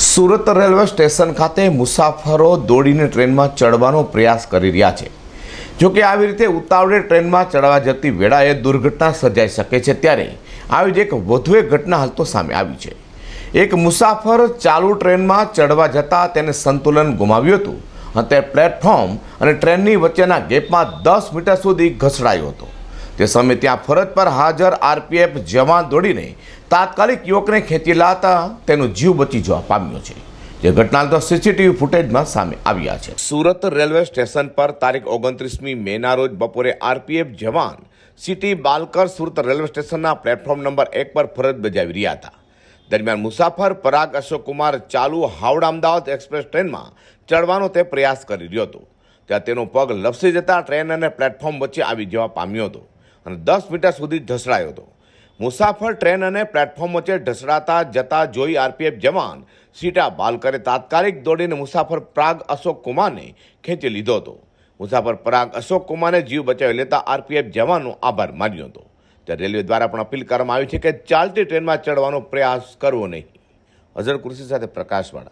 Surat railway station ખાતે મુસાફરો દોડીને ટ્રેનમાં ચડવાનો પ્રયાસ કરી રહ્યા છે. જો કે આવી રીતે ઉતાવળે ટ્રેનમાં ચડવા જતી વેળાએ દુર્ઘટના સર્જાઈ શકે છે ત્યારે આવી જ એક વધુ એક ઘટના હાલ તો સામે આવી છે. એક મુસાફર ચાલુ ટ્રેનમાં ચડવા જતાં તેને સંતુલન ગુમાવ્યું હતું અને તે પ્લેટફોર્મ અને ટ્રેનની વચ્ચેના ગેપમાં દસ મીટર સુધી ઘસડાયો હતો. તે સમયે ત્યાં ફરજ પર હાજર આરપીએફ જવાન દોડીને તાત્કાલિક યુવકને ખેંચી લાતા તેનો જીવ બચી જવા પામ્યો છે. જે ઘટના તો સીસીટીવી ફૂટેજમાં સામે આવ્યા છે. સુરત રેલવે સ્ટેશન પર તારીખ ઓગણત્રીસમી મેના રોજ બપોરે આરપીએફ જવાન સિટી બાલકર સુરત રેલવે સ્ટેશનના પ્લેટફોર્મ નંબર એક પર ફરજ બજાવી રહ્યા હતા. દરમિયાન મુસાફર પરાગ અશોકકુમાર ચાલુ હાવડા અમદાવાદ એક્સપ્રેસ ટ્રેનમાં ચડવાનો તે પ્રયાસ કરી રહ્યો હતો. ત્યાં તેનો પગ લપસી જતા ટ્રેન અને પ્લેટફોર્મ વચ્ચે આવી જવા પામ્યો હતો. અને દસ મીટર સુધી ઢસડાયો હતો. મુસાફર ટ્રેન અને પ્લેટફોર્મ વચ્ચે ઢસડાતા જતા જોઈ આરપીએફ જવાન સીટા બાલકરે તાત્કાલિક દોડીને મુસાફર પ્રાગ અશોક કુમારને ખેંચી લીધો હતો. મુસાફર પરાગ અશોક કુમારને જીવ બચાવી લેતા આરપીએફ જવાનનો આભાર માન્યો હતો. ત્યારે રેલવે દ્વારા પણ અપીલ કરવામાં આવી છે કે ચાલતી ટ્રેનમાં ચડવાનો પ્રયાસ કરવો નહીં. અઝર કૃષિ સાથે પ્રકાશવાળા